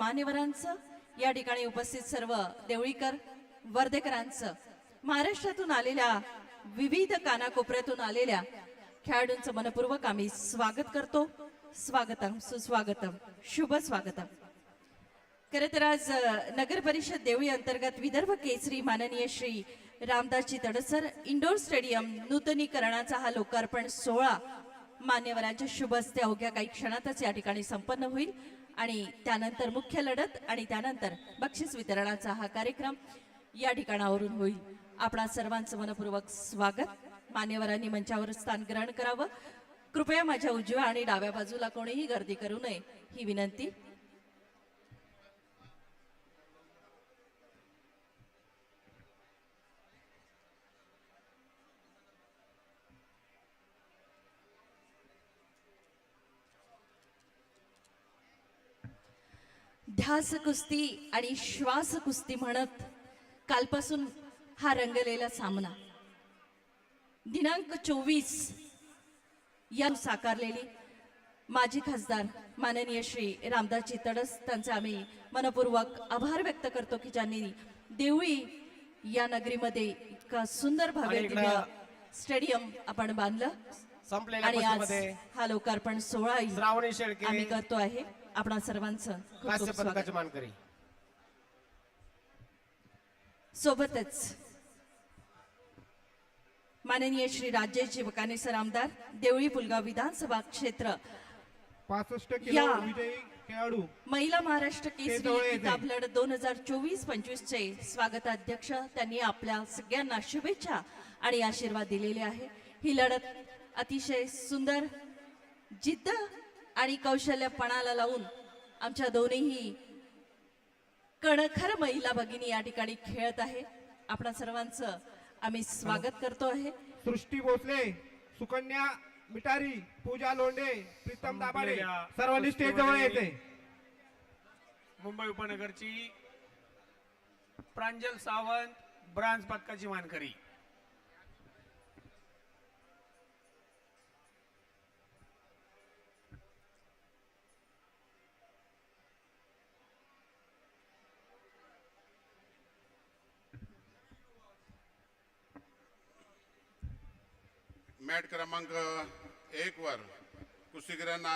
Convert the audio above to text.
मान्यवरांचं या ठिकाणी उपस्थित सर्व देवळीकर वर्धेकरांचं महाराष्ट्रातून आलेल्या विविध कानाकोपऱ्यातून आलेल्या खेळाडूंचं मनपूर्वक आम्ही स्वागत करतो. स्वागतम सुस्वागतम शुभ स्वागतम. खरं तर आज नगर परिषद देवळी अंतर्गत विदर्भ केसरी माननीय श्री रामदासजी तडसर इंडोर स्टेडियम नूतनीकरणाचा हा लोकार्पण सोहळा मान्यवरांच्या शुभ हस्ते अवघ्या काही क्षणातच या ठिकाणी संपन्न होईल. आणि त्यानंतर मुख्य लढत आणि त्यानंतर बक्षीस वितरणाचा हा कार्यक्रम या ठिकाणावरून होईल. आपणा सर्वांचं मनपूर्वक स्वागत. मान्यवरांनी मंचावर स्थान ग्रहण करावं. कृपया माझ्या उजव्या आणि डाव्या बाजूला कोणीही गर्दी करू नये ही विनंती. ध्यास कुस्ती आणि श्वास कुस्ती म्हणत कालपासून हा रंगलेला सामना. दिनांक चोवीस या साकारलेली माजी खासदार माननीय श्री रामदासजी तडस त्यांचे आम्ही मनपूर्वक आभार व्यक्त करतो की ज्यांनी देवळी या नगरीमध्ये इतका सुंदर भव्य स्टेडियम आपण बांधलं. आणि आज हा लोकार्पण सोहळा आम्ही करतो आहे. आपणा सर्वांचं कास्य पदकाची मानकरी. सोबतच माननीय श्री राजेशजी वकाने सर आमदार देवळी पुलगाव विधानसभा क्षेत्र पासष्ट किलो या. विजयी खेळाडू महिला महाराष्ट्र केसरी दोन हजार चोवीस पंचवीस चे स्वागताध्यक्ष त्यांनी आपल्या सगळ्यांना शुभेच्छा आणि आशीर्वाद दिलेले आहे. ही लढत अतिशय सुंदर जिद्द आणि कौशल्यपणाला लावून आमच्या दोन्हीही कणखर महिला भगिनी या ठिकाणी खेळत आहे. आपणा सर्वांचं आम्ही स्वागत करतो आहे. सृष्टी भोसले सुकन्या मिटारी पूजा लोंढे प्रीतम दाभाडे संपलेल्या सर्वांनी स्टेज जवळ येते. मुंबई उपनगरची प्रांजल सावंत ब्रांज पदकाची मानकरी. मॅट क्रमांक एक वर कुस्तीगिरांना